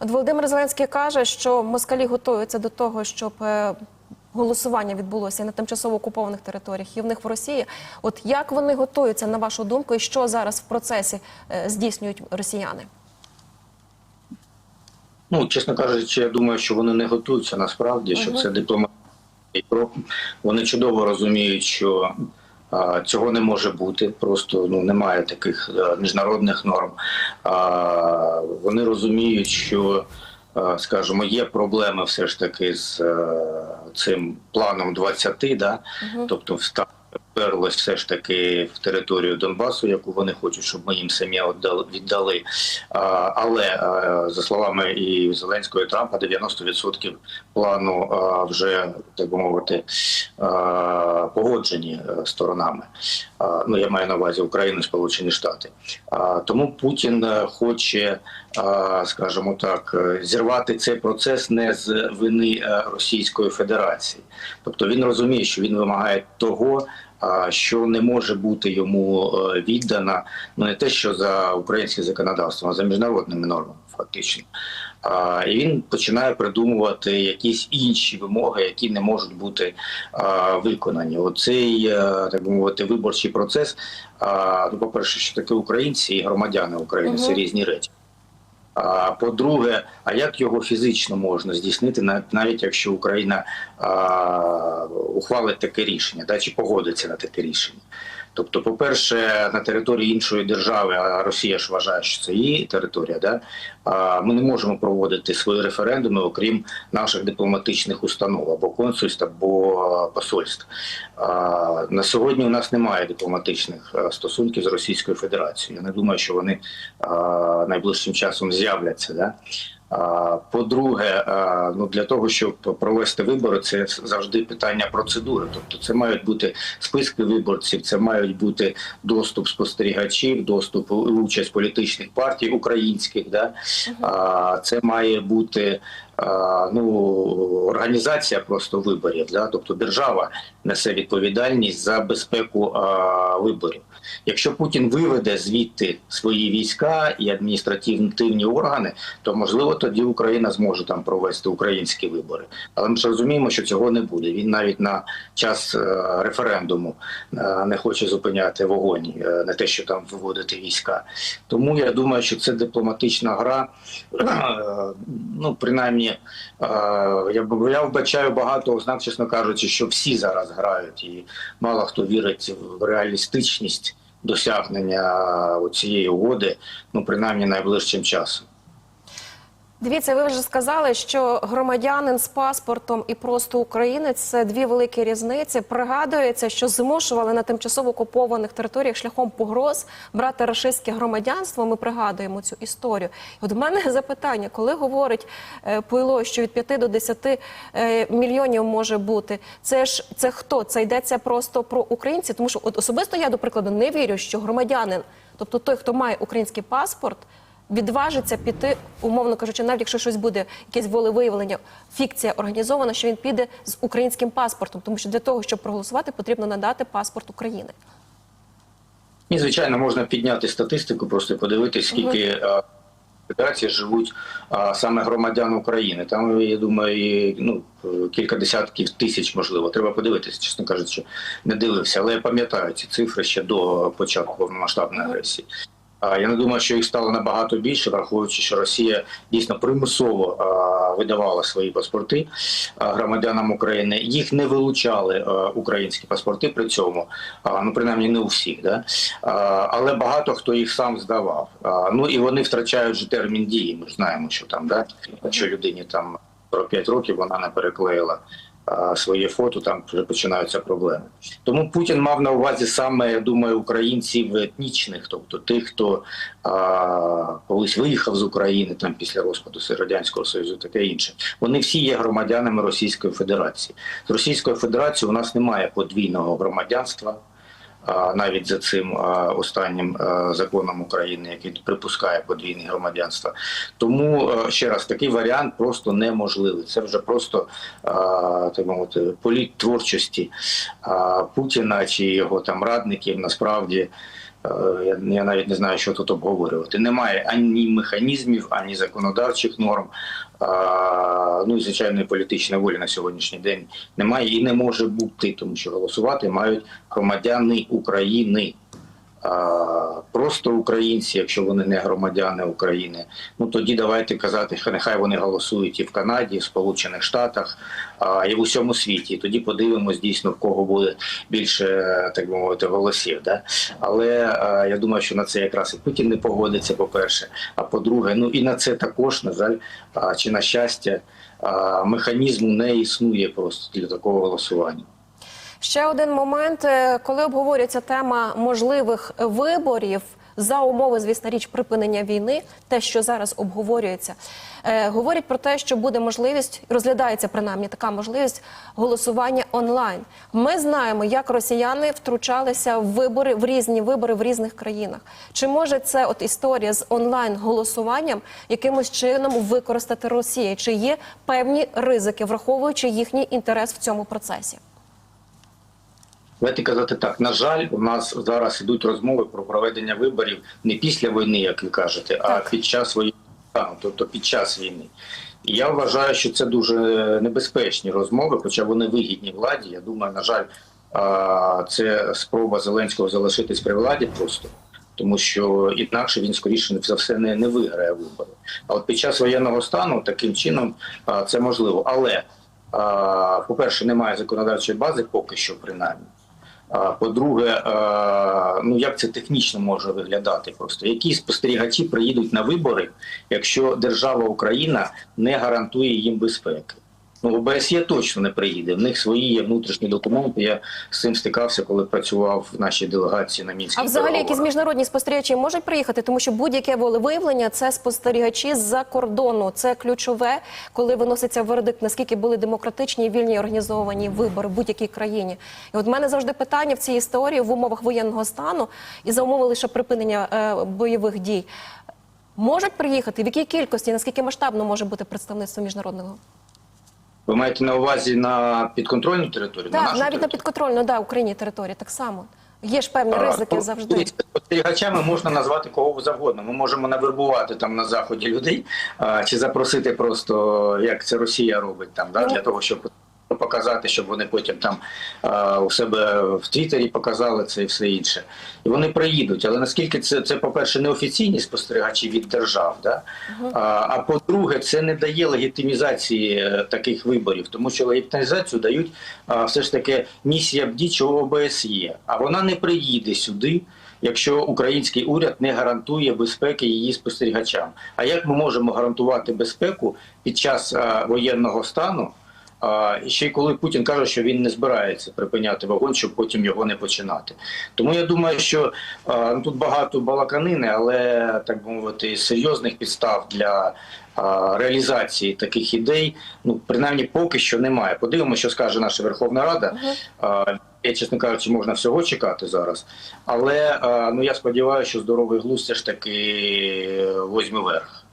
От Володимир Зеленський каже, що москалі готуються до того, щоб е, голосування відбулося на тимчасово окупованих територіях і в них в Росії. От як вони готуються на вашу думку, і що зараз в процесі е, здійснюють росіяни? Ну, чесно кажучи, я думаю, що вони не готуються насправді, що це дипломатичний крок. Вони чудово розуміють, що цього не може бути. Просто ну немає таких міжнародних норм. Вони розуміють, що, а, скажімо, є проблеми все ж таки з е, цим планом 20, да? тобто вста- вперлось все ж таки в територію Донбасу, яку вони хочуть, щоб ми їм самі віддали-. Але за словами і Зеленського і Трампа, 90% плану вже так би мовити погоджені е, сторонами. Ну я маю на увазі Україну, Сполучені Штати. Тому Путін е, хоче, скажімо так, е, зірвати цей процес не з вини Російської Федерації. Тобто він розуміє, що він вимагає того, що не може бути йому е, віддана, ну не те, що за українським законодавством, а за міжнародними нормами, фактично. А, І він починає придумувати якісь інші вимоги, які не можуть бути а, виконані. Оцей е, так би мовити виборчий процес. А, ну, по-перше, що таке українці і громадяни України це різні речі. По-друге, а як його фізично можна здійснити, нав- навіть якщо Україна ухвалить таке рішення, да, чи погодиться на таке рішення? Тобто, по-перше, на території іншої держави, а Росія ж вважає, що це її територія, да, ми не можемо проводити свої референдуми, окрім наших дипломатичних установ або консульств, або посольств. На сьогодні у нас немає дипломатичних стосунків з Російською Федерацією. Я не думаю, що вони найближчим часом з'являться. Да? По-друге, ну для того, щоб провести вибори, це завжди питання процедури. Тобто, це мають бути списки виборців, це мають бути доступ спостерігачів, доступ участь політичних партій українських. Да? Це має бути ну, організація просто виборів. Да? Тобто держава несе відповідальність за безпеку а, виборів. Якщо Путін виведе звідти свої війська і адміністративні органи, то можливо тоді Україна зможе там провести українські вибори. Але ми ж розуміємо, що цього не буде. Він навіть на час е, референдуму е, не хоче зупиняти вогонь, е, не те, що там виводити війська. Тому я думаю, що це дипломатична гра. Е, Ну, принаймні, е, я я вбачаю багато ознак, чесно кажучи, що всі зараз грають, і мало хто вірить в реалістичність досягнення цієї угоди, ну принаймні найближчим часом. Дивіться, ви вже сказали, що громадянин з паспортом і просто українець це дві великі різниці. Пригадується, що змушували на тимчасово окупованих територіях шляхом погроз брати рашистське громадянство. Ми пригадуємо цю історію. От в мене запитання, коли говорить е, Пуйло, що від 5 до 10 е, мільйонів може бути, це ж це хто? Це йдеться просто про українців, тому що от особисто я до прикладу не вірю, що громадянин, тобто той, хто має український паспорт відважиться піти, умовно кажучи, навіть якщо щось буде, якесь волевиявлення, фікція організована, що він піде з українським паспортом, тому що для того, щоб проголосувати, потрібно надати паспорт України. І, звичайно, можна підняти статистику, просто подивитись, скільки федерації живуть а, саме громадян України. Там, я думаю, і, ну, кілька десятків тисяч, можливо. Треба подивитися, чесно кажучи, не дивився. Але я пам'ятаю ці цифри ще до початку повномасштабної агресії. Я не думаю, що їх стало набагато більше, враховуючи, що Росія дійсно примусово видавала свої паспорти громадянам України. Їх не вилучали українські паспорти при цьому, ну принаймні не у всіх, да? але багато хто їх сам здавав. Ну і вони втрачають же термін дії. Ми ж знаємо, що там, да? якщо людині там 45 років, вона не переклеїла своє фото, там вже починаються проблеми. Тому Путін мав на увазі саме, я думаю, українців етнічних, тобто тих, хто а, колись виїхав з України там після розпаду радянського союзу, таке інше. Вони всі є громадянами Російської Федерації. З Російською Федерацією у нас немає подвійного громадянства. Навіть за цим останнім законом України, який припускає подвійне громадянство, тому ще раз такий варіант просто неможливий. Це вже просто так мовити політ творчості Путіна чи його там радників. Насправді Я, я навіть не знаю, що тут обговорювати. Немає ані механізмів, ані законодавчих норм. А, ну і звичайної політичної волі на сьогоднішній день немає і не може бути, тому що голосувати мають громадяни України. Просто українці, якщо вони не громадяни України, ну тоді давайте казати, що нехай вони голосують і в Канаді, і в Сполучених Штатах, і в усьому світі. Тоді подивимось дійсно в кого буде більше, так мовити, голосів. Да? Але я думаю, що на це якраз і Путін не погодиться, по-перше. А по-друге, ну і на це також, на жаль, чи на щастя, механізму не існує просто для такого голосування. Ще один момент, е, коли обговорюється тема можливих виборів за умови, звісно, річ припинення війни, те, що зараз обговорюється, е, говорять про те, що буде можливість, розглядається принаймні така можливість голосування онлайн. Ми знаємо, як росіяни втручалися в вибори в різні вибори в різних країнах. Чи може це от історія з онлайн голосуванням якимось чином використати Росія? Чи є певні ризики, враховуючи їхній інтерес в цьому процесі? Давайте казати так. На жаль, у нас зараз ідуть розмови про проведення виборів не після війни, як ви кажете, а під час стану, тобто під час війни. І я вважаю, що це дуже небезпечні розмови, хоча вони вигідні владі. Я думаю, на жаль, це спроба Зеленського залишитись при владі просто. Тому що інакше він скоріше за все не, не виграє вибори. А от під час воєнного стану таким чином а, це можливо. Але, а, по-перше, немає законодавчої бази поки що, принаймні. По-друге, е, ну як це технічно може виглядати? Просто які спостерігачі приїдуть на вибори, якщо держава Україна не гарантує їм безпеки? Ну ОБСЄ точно не приїде. В них свої є внутрішні документи. Я з цим стикався, коли працював в нашій делегації на мінських А взагалі якісь міжнародні спостерігачі можуть приїхати, тому що будь-яке волевиявлення це спостерігачі з-за кордону. Це ключове, коли виноситься вердикт, наскільки були демократичні і вільні організовані вибори в будь-якій країні. І от в мене завжди питання в цій історії в умовах воєнного стану і за умови лише припинення е, бойових дій. Можуть приїхати в якій кількості, наскільки масштабно може бути представництво міжнародного? Ви маєте на увазі на підконтрольну територію? Так, на навіть на підконтрольну, да, Україні території так само. Є ж певні ризики а, завжди. Спостерігачами можна назвати кого завгодно. Ми можемо навербувати там на заході людей а, чи запросити просто, як це Росія робить там, да, Ну. для того, щоб показати, щоб вони потім там а, у себе в Твіттері показали це і все інше. І вони приїдуть. Але наскільки це, це по-перше, неофіційні спостерігачі від держав, да? а, а по-друге, це не дає легітимізації е, таких виборів, тому що легітимізацію дають а, все ж таки місія бдічого ОБСЄ, а вона не приїде сюди. Якщо український уряд не гарантує безпеки її спостерігачам, а як ми можемо гарантувати безпеку під час а, воєнного стану? А, і ще й коли Путін каже, що він не збирається припиняти вогонь, щоб потім його не починати. Тому я думаю, що а, ну, тут багато балаканини, але так би мовити, серйозних підстав для а, реалізації таких ідей, ну принаймні поки що немає. Подивимося, що скаже наша Верховна Рада. А, я, чесно кажучи, можна всього чекати зараз. Але а, ну я сподіваюся, що здоровий глузд все ж таки возьме верх.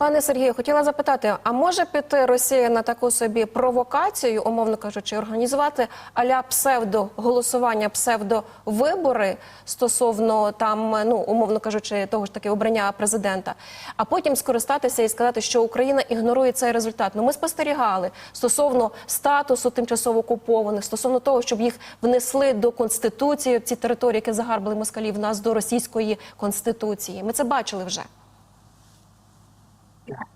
Пане Сергію, хотіла запитати: а може піти Росія на таку собі провокацію, умовно кажучи, організувати аля псевдоголосування, псевдовибори стосовно там, ну умовно кажучи, того ж таки обрання президента, а потім скористатися і сказати, що Україна ігнорує цей результат. Ну ми спостерігали стосовно статусу тимчасово окупованих, стосовно того, щоб їх внесли до конституції ці території, які загарбали москалів, нас до російської конституції. Ми це бачили вже.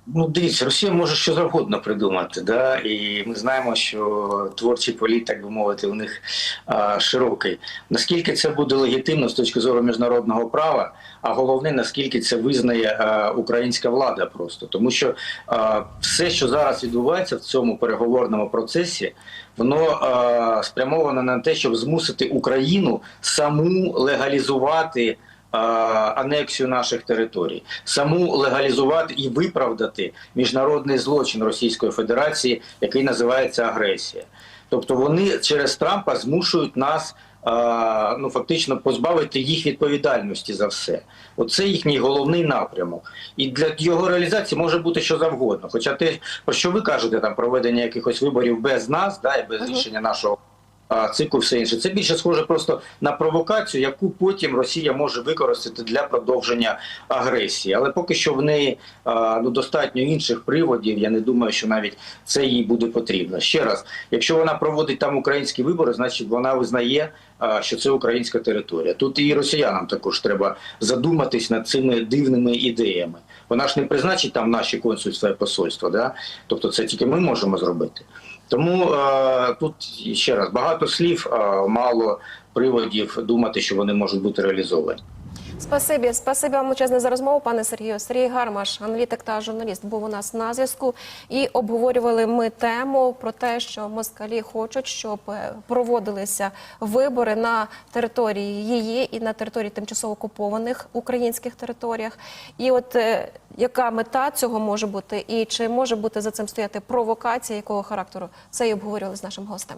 Ну, дивіться, Росія може що завгодно придумати, да? і ми знаємо, що творчий політ, так би мовити, у них а, широкий. Наскільки це буде легітимно з точки зору міжнародного права, а головне, наскільки це визнає а, українська влада просто. Тому що а, все, що зараз відбувається в цьому переговорному процесі, воно а, спрямовано на те, щоб змусити Україну саму легалізувати анексію наших територій, саму легалізувати і виправдати міжнародний злочин Російської Федерації, який називається агресія. Тобто вони через Трампа змушують нас ну фактично позбавити їх відповідальності за все. Оце їхній головний напрямок. І для його реалізації може бути що завгодно. Хоча те, про що ви кажете, там проведення якихось виборів без нас, да, і без рішення нашого а, цикл, все інше. Це більше схоже просто на провокацію, яку потім Росія може використати для продовження агресії. Але поки що в неї ну, достатньо інших приводів. Я не думаю, що навіть це їй буде потрібно. Ще раз, якщо вона проводить там українські вибори, значить вона визнає, що це українська територія. Тут і росіянам також треба задуматись над цими дивними ідеями. Вона ж не призначить там наші консульства і посольства, да? тобто це тільки ми можемо зробити. Тому е, тут ще раз багато слів, е, мало приводів думати, що вони можуть бути реалізовані. Спасибі, спасибі вам величезне за розмову, пане Сергію. Сергій Гармаш, аналітик та журналіст, був у нас на зв'язку. І обговорювали ми тему про те, що москалі хочуть, щоб е, проводилися вибори на території її і на території тимчасово окупованих українських територіях. І от е, яка мета цього може бути, і чи може бути за цим стояти провокація, якого характеру це і обговорювали з нашим гостем.